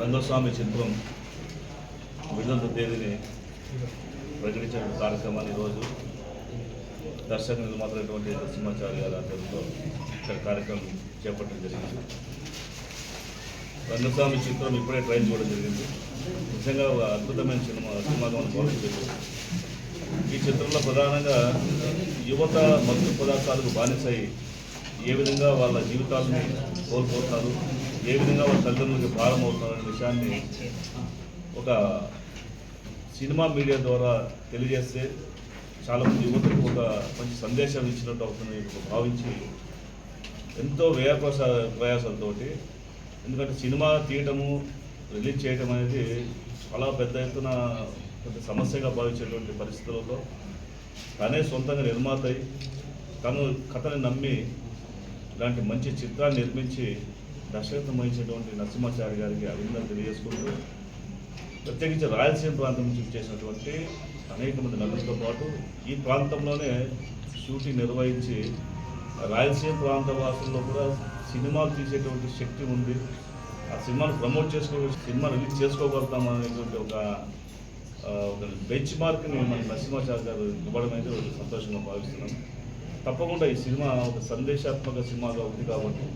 రంగస్వామి చిత్రం విడుదల తేదీని ప్రకటించిన కార్యక్రమాన్ని ఈరోజు దర్శక నిర్మాతలైనటువంటి నరసింహాచారి గారి ఆధ్వర్యంలో ఇక్కడ కార్యక్రమం చేపట్టడం జరిగింది. రంగస్వామి చిత్రం ఇప్పుడే ట్రైన్ చూడడం జరిగింది. నిజంగా ఒక అద్భుతమైన సినిమా సినిమాగా మనం భావించవచ్చు ఈ చిత్రంలో ప్రధానంగా యువత మత్తు పదార్థాలకు బానిసై ఏ విధంగా వాళ్ళ జీవితాలని కోల్పోతారు ఏ విధంగా వాళ్ళ తల్లిదండ్రులకి భారం అవుతారు అనే విషయాన్ని ఒక సినిమా మీడియా ద్వారా తెలియజేస్తే చాలామంది యువతకు ఒక మంచి సందేశం ఇచ్చినట్టు అవుతుంది భావించి ఎంతో వ్యయ ప్రసా ప్రయాసాలతోటి ఎందుకంటే సినిమా తీయటము రిలీజ్ చేయటం అనేది చాలా పెద్ద ఎత్తున పెద్ద సమస్యగా భావించేటువంటి పరిస్థితులలో తనే సొంతంగా నిర్మాత అయి తను కథని నమ్మి ఇలాంటి మంచి చిత్రాన్ని నిర్మించి దర్శకత్వం వహించినటువంటి నరసింహాచారి గారికి అభినందన తెలియజేసుకుంటూ ప్రత్యేకించి రాయలసీమ ప్రాంతం నుంచి చేసినటువంటి అనేక మంది నటులతో పాటు ఈ ప్రాంతంలోనే షూటింగ్ నిర్వహించి రాయలసీమ ప్రాంత వాసుల్లో కూడా సినిమాలు తీసేటువంటి శక్తి ఉంది. ఆ సినిమాను ప్రమోట్ చేసుకో సినిమా రిలీజ్ చేసుకోగలుగుతాం అనేటువంటి ఒక ఒక బెంచ్ మార్క్ని మన నరసింహాచారి గారు ఇవ్వడం అయితే సంతోషంగా భావిస్తున్నాను తప్పకుండా ఈ సినిమా ఒక సందేశాత్మక సినిమాగా ఉంది కాబట్టి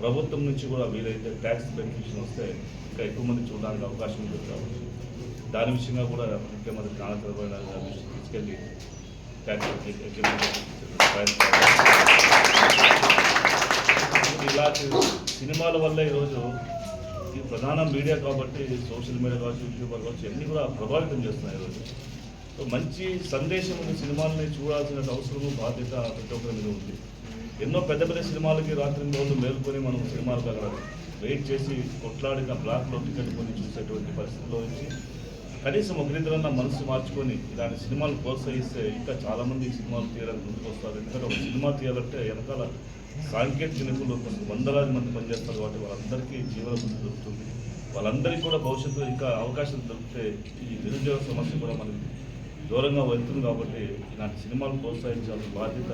ప్రభుత్వం నుంచి కూడా వీలైతే ట్యాక్స్ బెనిఫిషన్ వస్తే ఇంకా ఎక్కువ మంది చూడడానికి అవకాశం ఉంటుంది కాబట్టి దాని విషయంగా కూడా ముఖ్యమంత్రి నానచంద్రబాబు నాయుడు గారి దృష్టికి తీసుకెళ్ళి ట్యాక్స్ ఇలాంటి సినిమాల వల్ల ఈరోజు ఈ ప్రధాన మీడియా కాబట్టి సోషల్ మీడియా కావచ్చు యూట్యూబర్ కావచ్చు అన్నీ కూడా ప్రభావితం చేస్తున్నాయి ఈరోజు సో మంచి సందేశం ఉన్న సినిమాలని చూడాల్సిన అవసరము బాధ్యత ప్రతి ఒక్కరి మీద ఉంది. ఎన్నో పెద్ద పెద్ద సినిమాలకి రాత్రి రోజులు మేల్కొని మనం సినిమాలకు అక్కడ వెయిట్ చేసి కొట్లాడిన బ్లాక్లో టికెట్ కొని చూసేటువంటి పరిస్థితిలో నుంచి కనీసం ఒకరిద్దరన్నా మనసు మార్చుకొని ఇలాంటి సినిమాలు ప్రోత్సహిస్తే ఇంకా చాలామంది సినిమాలు తీయడానికి ముందుకు వస్తారు. ఎందుకంటే ఒక సినిమా తీయాలంటే వెనకాల సాంకేతిక నిపుణులు వందలాది మంది పనిచేస్తారు కాబట్టి వాళ్ళందరికీ జీవన బుద్ధి దొరుకుతుంది. వాళ్ళందరికీ కూడా భవిష్యత్తులో ఇంకా అవకాశం దొరికితే ఈ నిరుద్యోగ సమస్య కూడా మనకి దూరంగా వెళ్తుంది కాబట్టి ఇలాంటి సినిమాలు ప్రోత్సహించాల్సిన బాధ్యత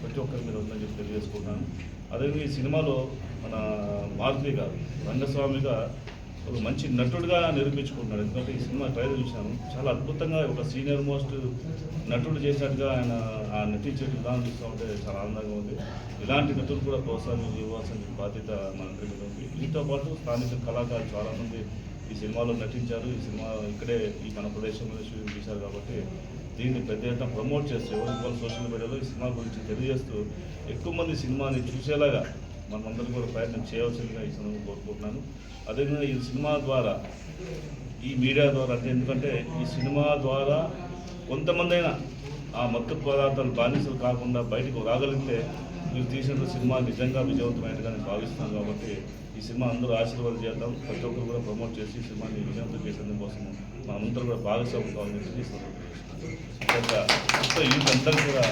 ప్రతి ఒక్కరి మీద ఉందని చెప్పి తెలియజేసుకుంటున్నాను. అదేవిధంగా ఈ సినిమాలో మన మారుతి గారు రంగస్వామిగా ఒక మంచి నటుడుగా నిరూపించుకుంటున్నాడు ఎందుకంటే ఈ సినిమా ట్రైలర్ చూశాను. చాలా అద్భుతంగా ఒక సీనియర్ మోస్ట్ నటుడు చేసినట్టుగా ఆయన ఆ నటించే విధానం చూస్తూ ఉంటే చాలా ఆనందంగా ఉంది. ఇలాంటి నటులు కూడా ప్రోత్సాహం ఇవ్వాల్సిన బాధ్యత మనందరి మీద ఉంది. వీటితో పాటు స్థానిక కళాకారులు చాలామంది ఈ సినిమాలో నటించారు. ఈ సినిమా ఇక్కడే ఈ మన ప్రదేశంలో షూటింగ్ చేశారు కాబట్టి దీన్ని పెద్ద ఎత్తున ప్రమోట్ చేస్తూ ఎవరికి సోషల్ మీడియాలో ఈ సినిమా గురించి తెలియజేస్తూ ఎక్కువ మంది సినిమాని చూసేలాగా మనమందరం కూడా ప్రయత్నం చేయవలసిందిగా ఈ సందర్భంగా కోరుకుంటున్నాను. అదేవిధంగా ఈ సినిమా ద్వారా ఈ మీడియా ద్వారా అంటే ఎందుకంటే ఈ సినిమా ద్వారా కొంతమందైనా ఆ మత్తు పదార్థాలు బానిసలు కాకుండా బయటకు రాగలిగితే మీరు తీసిన సినిమా నిజంగా విజయవంతమైనదిగా నేను భావిస్తున్నాను కాబట్టి ఈ సినిమా అందరూ ఆశీర్వాదం చేద్దాం. ప్రతి ఒక్కరు కూడా ప్రమోట్ చేసి ఈ సినిమాని విజయవంతం చేసేందుకు కోసం మనమందరం కూడా భాగస్వామ్యం కావాలని తెలియజేస్తున్నాం ఈ అందరూ కూడా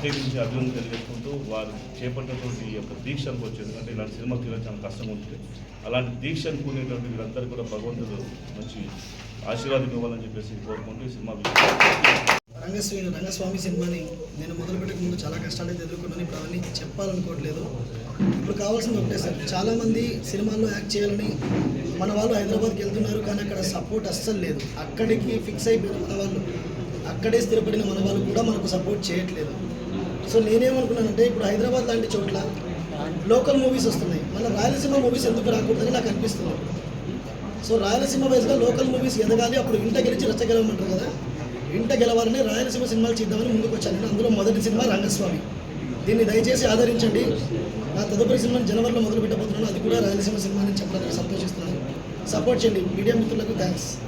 ప్రత్యేకించి అభివృద్ధి తెలియజేసుకుంటూ వారు చేపట్టినటువంటి ఈ యొక్క దీక్ష అనుకోవచ్చు ఎందుకంటే ఇలాంటి సినిమాలు తీయడం చాలా కష్టం ఉంటుంది అలాంటి దీక్ష అనుకునేటువంటి వీళ్ళందరూ కూడా భగవంతుడు మంచి ఆశీర్వాదం ఇవ్వాలని చెప్పేసి కోరుకుంటూ ఈ సినిమా రంగస్వామి రంగస్వామి సినిమాని నేను మొదలుపెట్టక ముందు చాలా కష్టాలు అయితే ఎదుర్కొన్నాను. ఇప్పుడు అవన్నీ చెప్పాలనుకోవట్లేదు. ఇప్పుడు కావాల్సింది ఒకటే సార్. చాలామంది సినిమాల్లో యాక్ట్ చేయాలని మన వాళ్ళు హైదరాబాద్కి వెళ్తున్నారు కానీ అక్కడ సపోర్ట్ అస్సలు లేదు. అక్కడికి ఫిక్స్ అయిపోయిన మన వాళ్ళు అక్కడే స్థిరపడిన మన వాళ్ళు కూడా మనకు సపోర్ట్ చేయట్లేదు. సో నేనేమనుకున్నానంటే ఇప్పుడు హైదరాబాద్ లాంటి చోట్ల లోకల్ మూవీస్ వస్తున్నాయి. మన రాయలసీమ మూవీస్ ఎందుకు రాకూడదని నాకు అనిపిస్తుంది. సో రాయలసీమ వైజ్గా లోకల్ మూవీస్ ఎదగాలి అప్పుడు ఇంట గెలిచి రచ్చగెలవమంటారు కదా? ఇంట గెలవాలని రాయలసీమ సినిమాలు చేద్దామని ముందుకు వచ్చాను అందులో మొదటి సినిమా రంగస్వామి. దీన్ని దయచేసి ఆదరించండి. నా తదుపరి సినిమాని జనవరిలో మొదలు పెట్టబోతున్నాను అది కూడా రాయలసీమ సినిమా అని చెప్పడానికి సంతోషిస్తున్నాను. సపోర్ట్ చేయండి. మీడియా మిత్రులకు థ్యాంక్స్.